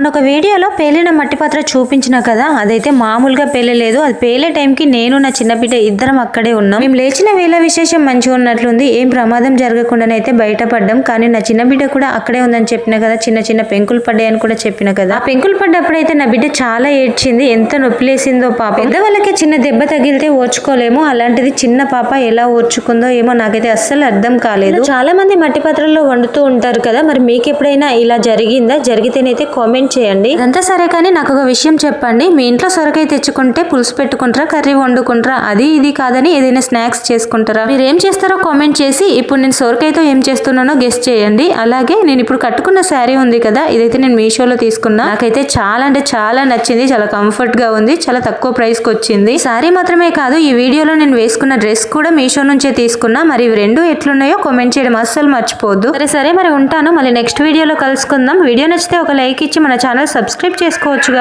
మొన్న ఒక వీడియోలో పేలిన మట్టి పాత్ర చూపించిన కదా అదైతే మామూలుగా పేలలేదు. అది పేలే టైంకి నేను నా చిన్న బిడ్డ ఇద్దరం అక్కడే ఉన్నాం. మేము లేచిన వేళ విశేషం మంచిగా ఉన్నట్లుంది. ఏం ప్రమాదం జరగకుండానైతే బయటపడ్డాం. కానీ నా చిన్న బిడ్డ కూడా అక్కడే ఉందని చెప్పిన కదా చిన్న చిన్న పెంకులు పడ్డాయని కూడా చెప్పిన కదా. ఆ పెంకులు పడ్డప్పుడైతే నా బిడ్డ చాలా ఏడ్చింది. ఎంత నొప్పిలేసిందో పాప. పెద్దవాళ్ళకి చిన్న దెబ్బ తగిలితే ఓర్చుకోలేము. అలాంటిది చిన్న పాప ఎలా ఓర్చుకుందో ఏమో నాకైతే అస్సలు అర్థం కాలేదు. చాలా మంది మట్టి పాత్రల్లో వండుతూ ఉంటారు కదా మరి మీకు ఎప్పుడైనా ఇలా జరిగిందా? జరిగితేనైతే కామెంట్ చేయండి. అదంతా సరే కానీ నాకు ఒక విషయం చెప్పండి. మీ ఇంట్లో సొరకాయ తెచ్చుకుంటే పులుసు పెట్టుకుంటారా కర్రీ వండుకుంటారా అది ఇది కాదని ఏదైనా స్నాక్స్ చేసుకుంటారా? మీరు ఏం చేస్తారో కామెంట్ చేసి ఇప్పుడు నేను సొరకాయతో ఏం చేస్తున్నానో గెస్ట్ చేయండి. అలాగే నేను ఇప్పుడు కట్టుకున్న శారీ ఉంది కదా ఇదైతే నేను మీషోలో తీసుకున్నా. నాకైతే చాలా అంటే చాలా నచ్చింది చాలా కంఫర్ట్గా ఉంది చాలా తక్కువ ప్రైస్కి వచ్చింది శారీ మాత్రమే కాదు ఈ వీడియోలో నేను వేసుకున్న డ్రెస్ కూడా మీషో నుంచే తీసుకున్నా. మరి ఇవి రెండు ఎట్లున్నాయో కామెంట్ చేయడం అస్సలు మర్చిపోద్దు సరే సరే మరి ఉంటాను. మళ్ళీ నెక్స్ట్ వీడియోలో కలుసుకుందాం. వీడియో నచ్చితే ఒక లైక్ ఇచ్చి మన ఛానల్ సబ్స్క్రైబ్ చేసుకోవచ్చుగా